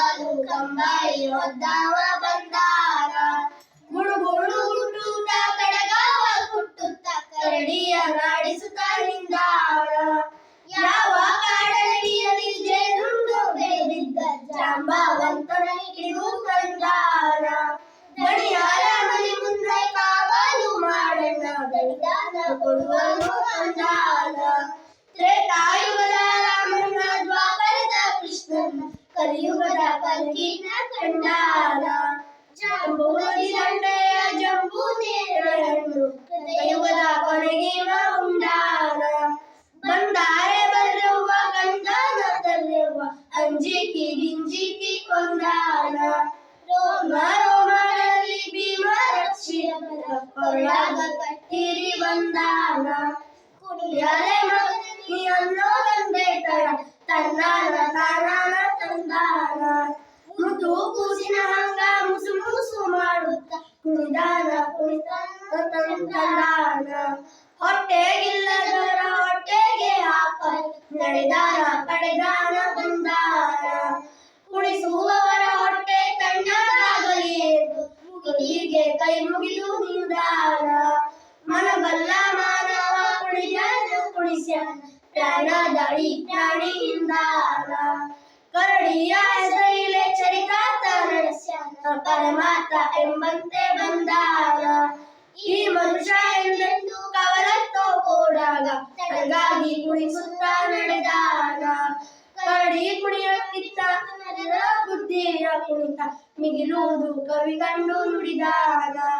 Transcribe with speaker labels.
Speaker 1: ಬಗಲು ಕಂಬಳಿ ಒದ್ದಾವ ಬಂದಾರ ಹುಟ್ಟುತ್ತ ಕಡಗಾವ ಕರಡಿಯ ನಾಡಿಸುತ್ತ ಯಾವ ನುಂಡು ಜಾಂಬಾವಂತನ ಹಿಡಿದು ಕಾವಲು ಮಾಡಣ್ಣ ಕೊಡುವನು ತ್ರೇತಾಯುಗದ ಕಲಿಯುಗದ ಕಲ್ಕಿನ ಕಂಡಾರ ಜಾಂಬೂರಿ ದಂಡೆಯ ಜಂಬೂ ನೇರಳನ್ನು ಕಲಿಯುಗದ ಕೊನೆಗೆ ಉಂಡಾನ ಬಂದಾರೆ ಬರೆಯುವ ಗಂಡನ ತಲೆಯುವ ಅಂಜಿಕಿ ಗಿಂಜಿಕಿ ಕೊಂದಾನ ರೋಮ ರೋಮಗಳಲ್ಲಿ ಭೀಮ ರಕ್ಷಿಯ ಕೊರಳಾಗ ಕಟ್ಟಿರಿ ಬಂದಾನ ಕುಡಿಯಲೆ ಮಗನಿ ಅನ್ನೋದಂದೇ ತಡ ತನ್ನಾನ ತಾನಾನ ತಂದಾನ ಮುದ್ದು ಕೂಸಿನ ಹಂಗ ಮುಸು ಮುಸು ಮಾಡುತ್ತ ಕುಣಿದಾನ ಕುಣಿತಾನ ಹೊಟ್ಟೆಗಿಲ್ಲದರ ಹೊಟ್ಟೆಗೆ ಹಾಕ ನಡೆದಾನ, ಪಡೆದಾನ, ಬಂದಾನ. ಕುಣಿಸುವವರ ಹೊಟ್ಟೆ ತಣ್ಣಗಾಗಲಿ ಎಂದು ಮುಗಿಲಿಗೆ ಕೈ ಮುಗಿದು ನಿಂದಾನ. ಮನಬಲ್ಲ ಮಾನವ ಕುಣಿದಾನ ಕುಣಿಸ್ಯಾನ. ಪ್ರಾಣ ದಾಳಿ ಪ್ರಾಣಿಯಿಂದಾನ ಪರಮಾತ ಎಂಬಂತೆ ಬಂದಾಗ, ಈ ಮನುಷ್ಯ ಎಂದೆಂದು ಕವಲತ್ತೋ ಕೋಡಾಗ, ತನಗಾಗಿ ಕುಣಿಸುತ್ತ ನಡೆದಾನ. ಕರಡಿ ಕುಣಿಯುತ್ತಿತ್ತ ನರ ಬುದ್ಧಿಯ ಕುಣಿತ, ಮಿಗಿಲುವುದು ಕವಿ ಕಂಡು ನುಡಿದಾನ